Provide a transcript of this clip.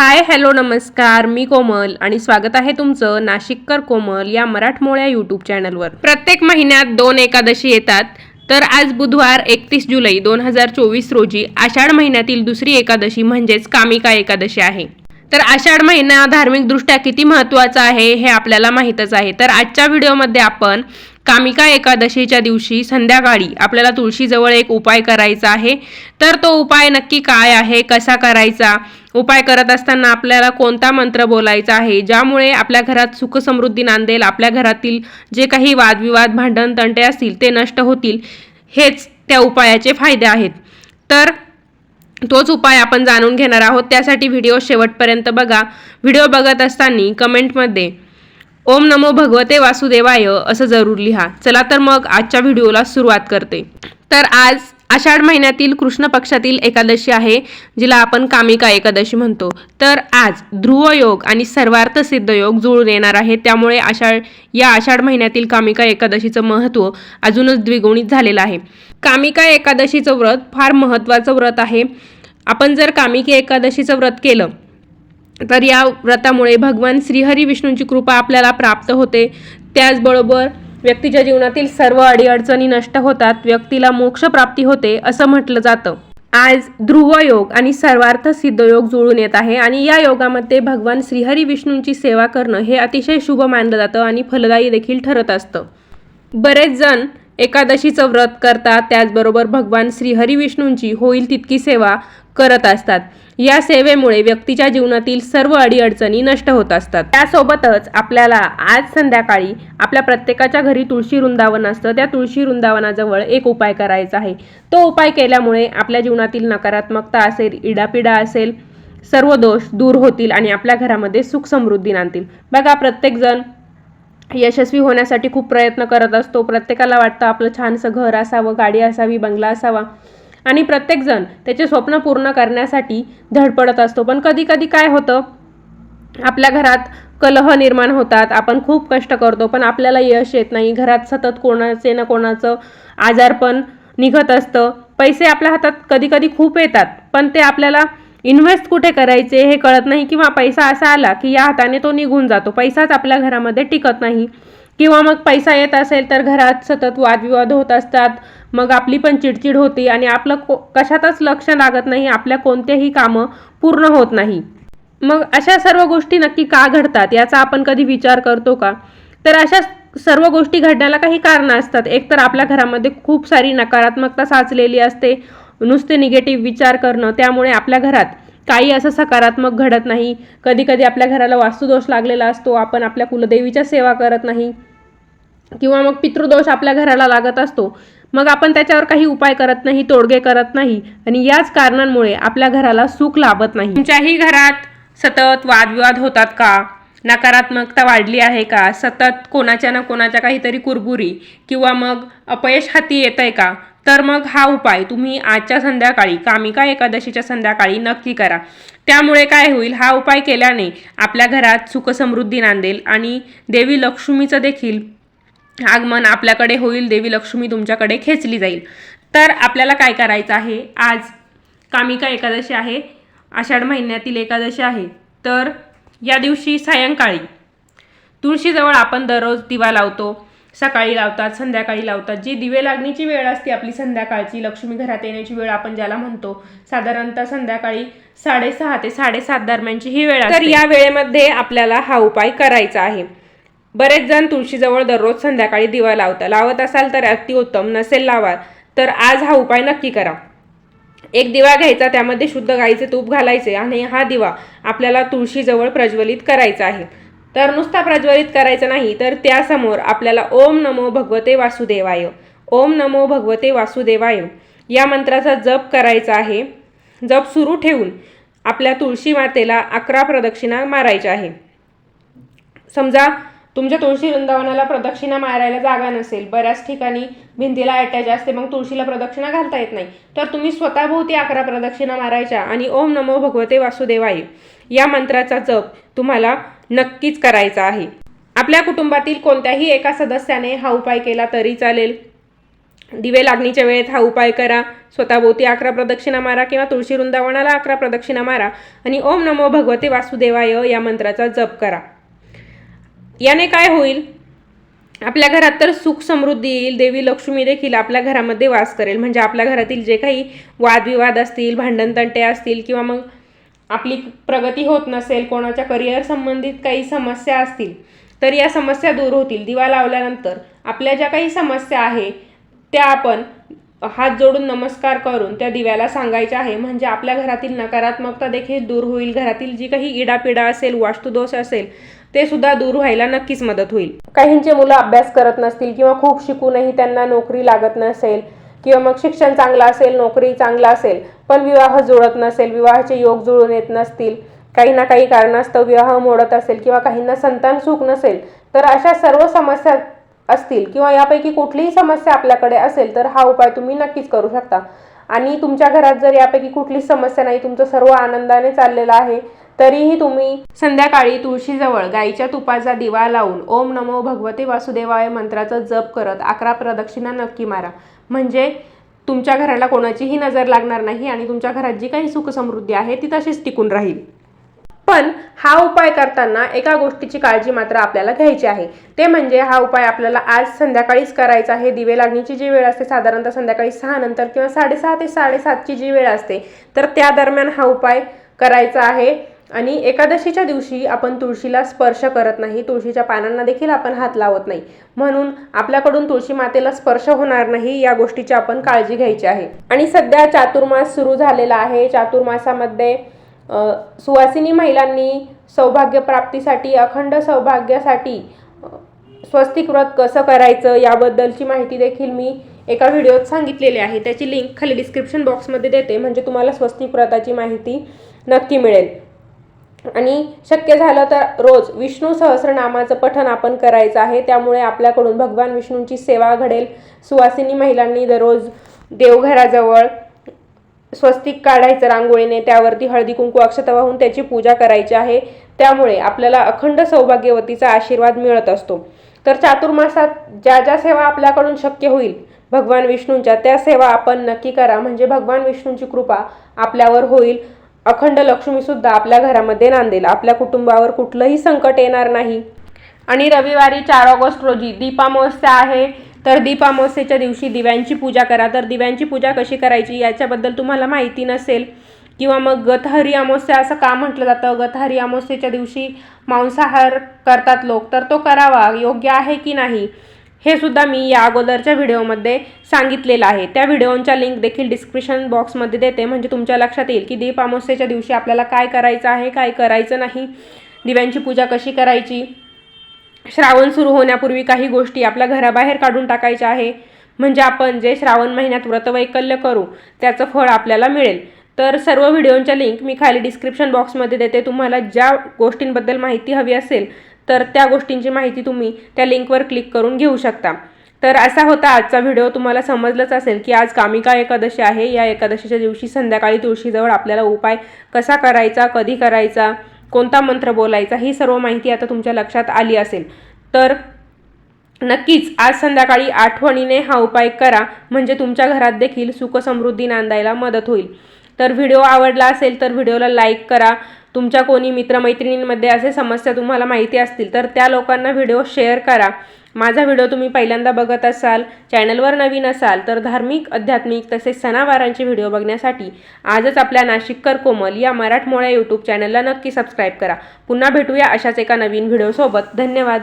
Hi hello नमस्कार. मी कोमल आणि स्वागत आहे तुमचं नाशिककर कोमल या मराठमोळ्या यूट्यूब चॅनलवर प्रत्येक महिन्यात दोन एकादशी येतात. तर आज बुधवार एकतीस जुलै दोन हजार चोवीस रोजी आषाढ महिन्यातील दुसरी एकादशी म्हणजेच कामिका एकादशी आहे. तर आषाढ महिना धार्मिकदृष्ट्या किती महत्त्वाचा आहे हे आपल्याला माहीतच आहे. तर आजच्या व्हिडिओमध्ये आपण कामिका एकादशीच्या दिवशी संध्याकाळी आपल्याला तुळशीजवळ एक उपाय करायचा आहे. तर तो उपाय नक्की काय आहे? कसा करायचा? उपाय करत असताना आपल्याला कोणता मंत्र बोलायचा आहे? ज्यामुळे आपल्या घरात सुख समृद्धी नांदेल आपल्या घरातील जे काही वादविवाद भांडण तंटे असतील ते नष्ट होतील. हेच त्या उपायाचे फायदे आहेत. तर तोच उपाय आपण जाणून घेणार आहोत. त्यासाठी व्हिडिओ शेवटपर्यंत बघा. व्हिडिओ बघत असताना कमेंटमध्ये ओम नमो भगवते वासुदेवाय असं जरूर लिहा. चला तर मग आजच्या व्हिडिओला सुरुवात करते. तर आज आषाढ महिन्यातील कृष्ण पक्षातील एकादशी आहे जिला आपण कामिका एकादशी म्हणतो. तर आज ध्रुव योग आणि सर्वार्थ सिद्ध योग जुळून येणार आहे. त्यामुळे आषाढ या आषाढ महिन्यातील कामिका एकादशीचं महत्त्व अजूनच द्विगुणित झालेलं आहे. कामिका एकादशीचं व्रत फार महत्त्वाचं व्रत आहे. आपण जर कामिकी एकादशीचं व्रत केलं तर या व्रतामुळे भगवान श्रीहरी विष्णूंची कृपा आपल्याला प्राप्त होते. त्याचबरोबर व्यक्तीच्या जीवनातील सर्व अडीअडचणी नष्ट होतात व्यक्तीला मोक्षप्राप्ती होते असं म्हटलं जातं. आज ध्रुव योग आणि सर्वार्थ सिद्ध योग जुळून येत आहे आणि या योगामध्ये भगवान श्रीहरी विष्णूंची सेवा करणं हे अतिशय शुभ मानलं जातं आणि फलदायी देखील ठरत असतं. बरेच जण एकादशीचं व्रत करतात. त्याचबरोबर भगवान श्री हरिविष्णूंची होईल तितकी सेवा करत असतात. या सेवेमुळे व्यक्तीच्या जीवनातील सर्व अडीअडचणी नष्ट होत असतात. त्यासोबतच आपल्याला आज संध्याकाळी आपल्या प्रत्येकाच्या घरी तुळशी वृंदावन असतं. त्या तुळशी वृंदावनाजवळ एक उपाय करायचा आहे. तो उपाय केल्यामुळे आपल्या जीवनातील नकारात्मकता असेल इडापिडा असेल सर्व दोष दूर होतील आणि आपल्या घरामध्ये सुख समृद्धी नांदतील. बघा प्रत्येकजण यशस्वी होण्यासाठी खूप प्रयत्न करत असतो. प्रत्येकाला वाटतं आपलं छानसं घर असावं गाडी असावी बंगला असावा. आणि प्रत्येकजण त्याचे स्वप्न पूर्ण करण्यासाठी धडपडत असतो. पण कधी कधी काय होतं आपल्या घरात कलह निर्माण होतात. आपण खूप कष्ट करतो पण आपल्याला यश येत नाही. घरात सतत कोणाचे ना कोणाचं आजारपण निघत असतं. पैसे आपल्या हातात कधी कधी खूप येतात पण ते आपल्याला इन्व्हेस्ट कुठे करायचे हे कळत नाही किंवा पैसा असा आला की या हाताने तो निघून जातो. पैसाच आपल्या घरामध्ये टिकत नाही. किंवा मग पैसा येत असेल तर घरात सतत वादविवाद होत असतात. मग आपली पण चिडचिड होती आणि आपलं को कशातच लक्ष लागत नाही. आपल्या कोणतेही कामं पूर्ण होत नाही. मग अशा सर्व गोष्टी नक्की का घडतात याचा आपण कधी विचार करतो का? तर अशा सर्व गोष्टी घडण्याला काही कारणं असतात. एक तर आपल्या घरामध्ये खूप सारी नकारात्मकता साचलेली असते. नुसते निगेटिव्ह विचार करणं त्यामुळे आपल्या घरात काही असं सकारात्मक घडत नाही. कधी कधी आपल्या घराला वास्तुदोष लागलेला असतो आपण आपल्या कुलदेवीच्या सेवा करत नाही. किंवा मग पितृदोष आपल्या घराला लागत असतो. मग आपण त्याच्यावर काही उपाय करत नाही तोडगे करत नाही. आणि याच कारणांमुळे आपल्या घराला सुख लाभत नाही. तुमच्याही घरात सतत वादविवाद होतात का? नकारात्मकता वाढली आहे का? सतत कोणाच्या ना कोणाच्या काहीतरी कुरबुरी किंवा मग अपयश हाती येत आहे का? तर मग हा उपाय तुम्ही आजच्या संध्याकाळी कामिका एकादशीच्या संध्याकाळी नक्की करा. त्यामुळे काय होईल हा उपाय केल्याने आपल्या घरात सुखसमृद्धी नांदेल आणि देवी लक्ष्मीचं देखील आगमन आपल्याकडे होईल देवी लक्ष्मी तुमच्याकडे खेचली जाईल. तर आपल्याला काय करायचं आहे आज कामिका एकादशी आहे आषाढ महिन्यातील एकादशी आहे तर या दिवशी सायंकाळी तुळशीजवळ आपण दररोज दिवा लावतो. सकाळी लावतात संध्याकाळी लावतात. जी दिवे लागण्याची वेळ असते आपली संध्याकाळची लक्ष्मी घरात येण्याची वेळ आपण ज्याला म्हणतो साधारणतः संध्याकाळी साडेसहा ते साडेसात दरम्यानची ही वेळ तर या वेळेमध्ये आपल्याला हा उपाय करायचा आहे. बरेच जण तुळशीजवळ दररोज संध्याकाळी दिवा लावता. लावत असाल तर अतिउत्तम नसेल लावा तर आज हा उपाय नक्की करा. एक दिवा घ्यायचा त्यामध्ये शुद्ध गाईचे तूप घालायचे आणि हा दिवा आपल्याला तुळशीजवळ प्रज्वलित करायचा आहे. तर नुसता प्रज्वलित करायचा नाही तर त्यासमोर आपल्याला ओम नमो भगवते वासुदेवाय ओम नमो भगवते वासुदेवाय या मंत्राचा जप करायचा आहे. जप सुरू ठेवून आपल्या तुळशी मातेला अकरा प्रदक्षिणा मारायच्या आहे. समजा तुमच्या तुळशी वृंदावनाला प्रदक्षिणा मारायला जागा नसेल बऱ्याच ठिकाणी भिंतीला अटॅच असते मग तुळशीला प्रदक्षिणा घालता येत नाही. तर तुम्ही स्वतःभोवती अकरा प्रदक्षिणा मारायच्या आणि ओम नमो भगवते वासुदेवाय या मंत्राचा जप तुम्हाला नक्कीच करायचा आहे. आपल्या कुटुंबातील कोणत्याही एका सदस्याने हा उपाय केला तरी चालेल. दिवे लागणीच्या वेळेत हा उपाय करा. स्वतःभोवती अकरा प्रदक्षिणा मारा किंवा तुळशी वृंदावनाला अकरा प्रदक्षिणा मारा आणि ओम नमो भगवते वासुदेवाय या मंत्राचा जप करा. याने काय होईल? आपल्या घरात तर सुख समृद्धी येईल. देवी लक्ष्मी देखील आपल्या घरामध्ये वास करेल. म्हणजे आपल्या घरातील जे काही वादविवाद असतील भांडणतंटे असतील किंवा मग आपली प्रगती होत नसेल कोणाच्या करिअर संबंधित काही समस्या असतील तर या समस्या दूर होतील. दिवा लावल्यानंतर आपल्या ज्या काही समस्या आहे त्या आपण हात जोडून नमस्कार करून त्या दिव्याला सांगायच्या आहे. म्हणजे आपल्या घरातील नकारात्मकता देखील दूर होईल. घरातील जी काही इडापिडा असेल वास्तुदोष असेल ते सुद्धा दूर व्हायला नक्कीच मदत होईल. काहींचे मुलं अभ्यास करत नसतील किंवा खूप शिकूनही त्यांना नोकरी लागत नसेल किंवा मग शिक्षण चांगलं असेल नोकरी चांगला असेल पण विवाह जुळत नसेल विवाहाचे योग जुळून येत नसतील काही ना काही कारणास्तव विवाह मोडत असेल किंवा काहींना संतान सुख नसेल तर अशा सर्व समस्या असतील किंवा यापैकी कुठलीही समस्या आपल्याकडे असेल तर हा उपाय तुम्ही नक्कीच करू शकता. आणि तुमच्या घरात जर यापैकी कुठलीच समस्या नाही तुमचं सर्व आनंदाने चाललेलं आहे तरीही तुम्ही संध्याकाळी तुळशीजवळ गाईच्या तुपाचा दिवा लावून ओम नमो भगवते वासुदेवाय मंत्राचा जप करत अकरा प्रदक्षिणा नक्की मारा. म्हणजे तुमच्या घराला कोणाचीही नजर लागणार नाही आणि तुमच्या घरात जी काही सुखसमृद्धी आहे ती तशीच टिकून राहील. पण हा उपाय करताना एका गोष्टीची काळजी मात्र आपल्याला घ्यायची आहे. ते म्हणजे हा उपाय आपल्याला आज संध्याकाळीच करायचा आहे. दिवे लागण्याची जी वेळ असते साधारणतः संध्याकाळी सहा नंतर किंवा साडेसहा ते साडेसातची जी वेळ असते तर त्या दरम्यान हा उपाय करायचा आहे. आणि एकादशीच्या दिवशी आपण तुळशीला स्पर्श करत नाही तुळशीच्या पानांना देखील आपण हात लावत नाही. म्हणून आपल्याकडून तुळशी मातेला स्पर्श होणार नाही या गोष्टीची आपण काळजी घ्यायची आहे. आणि सध्या चातुर्मास सुरू झालेला आहे. चातुर्मासामध्ये सुवासिनी महिलांनी सौभाग्य प्राप्तीसाठी अखंड सौभाग्यासाठी स्वस्तिक व्रत कसं करायचं याबद्दलची माहिती देखील मी एका व्हिडिओत सांगितलेली आहे. त्याची लिंक खाली डिस्क्रिप्शन बॉक्समध्ये देते. म्हणजे तुम्हाला स्वस्तिक व्रताची माहिती नक्की मिळेल. आणि शक्य झालं तर रोज विष्णू सहस्रनामाचं पठण आपण करायचं आहे. त्यामुळे आपल्याकडून भगवान विष्णूंची सेवा घडेल. सुवासिनी महिलांनी दररोज देवघराजवळ स्वस्तिक काढायचं रांगोळीने त्यावरती हळदी कुंकू अक्षता वाहून त्याची पूजा करायची आहे. त्यामुळे आपल्याला अखंड सौभाग्यवतीचा आशीर्वाद मिळत असतो. तर चातुर्मासात ज्या ज्या सेवा आपल्याकडून शक्य होईल भगवान विष्णूंच्या त्या सेवा आपण नक्की करा. म्हणजे भगवान विष्णूंची कृपा आपल्यावर होईल. अखंड लक्ष्मीसुद्धा आपल्या घरामध्ये नांदेल. आपल्या कुटुंबावर कुठलंही संकट येणार नाही. आणि रविवारी चार ऑगस्ट रोजी दीपामावस्या आहे तर दीपामावस्येच्या दिवशी दिव्यांची पूजा करा. तर दिव्यांची पूजा कशी करायची याच्याबद्दल तुम्हाला माहिती नसेल किंवा मग गतहरी अमावस्या असं का म्हटलं जातं? गतहरी अमावस्येच्या दिवशी मांसाहार करतात लोक तर तो करावा. योग्य आहे की नाही? हे सुद्धा मी या अगोदरच्या व्हिडिओमध्ये सांगितलेलं आहे. त्या व्हिडिओंच्या लिंक देखील डिस्क्रिप्शन बॉक्समध्ये देते. म्हणजे तुमच्या लक्षात येईल की दीप अमावस्येच्या दिवशी आपल्याला काय करायचं आहे काय करायचं नाही दिव्यांची पूजा कशी करायची श्रावण सुरू होण्यापूर्वी काही गोष्टी आपल्या घराबाहेर काढून टाकायच्या आहे. म्हणजे आपण जे श्रावण महिन्यात व्रतवैकल्य करू त्याचं फळ आपल्याला मिळेल. तर सर्व व्हिडिओंच्या लिंक मी खाली डिस्क्रिप्शन बॉक्समध्ये देते. तुम्हाला ज्या गोष्टींबद्दल माहिती हवी असेल तर त्या गोष्टींची माहिती तुम्ही त्या लिंकवर क्लिक करून घेऊ शकता. तर असा होता आजचा व्हिडिओ. तुम्हाला समजलंच असेल की आज कामिका एकादशी आहे. या एकादशीच्या दिवशी संध्याकाळी तुळशीजवळ आपल्याला उपाय कसा करायचा कधी करायचा कोणता मंत्र बोलायचा ही सर्व माहिती आता तुमच्या लक्षात आली असेल. तर नक्कीच आज संध्याकाळी आठवणीने हा उपाय करा. म्हणजे तुमच्या घरात देखील सुखसमृद्धी नांदायला मदत होईल. तर व्हिडिओ आवडला असेल तर व्हिडिओला लाईक करा. तुमच्या कोणी मित्रमैत्रिणींमध्ये असे समस्या तुम्हाला माहिती असतील तर त्या लोकांना व्हिडिओ शेअर करा. माझा व्हिडिओ तुम्ही पहिल्यांदा बघत असाल चॅनलवर नवीन असाल तर धार्मिक आध्यात्मिक तसेच सणावारांचे व्हिडिओ बघण्यासाठी आजच आपल्या नाशिककर कोमल या मराठमोळ्या यूट्यूब चॅनलला नक्की सबस्क्राईब करा. पुन्हा भेटूया अशाच एका नवीन व्हिडिओसोबत. धन्यवाद.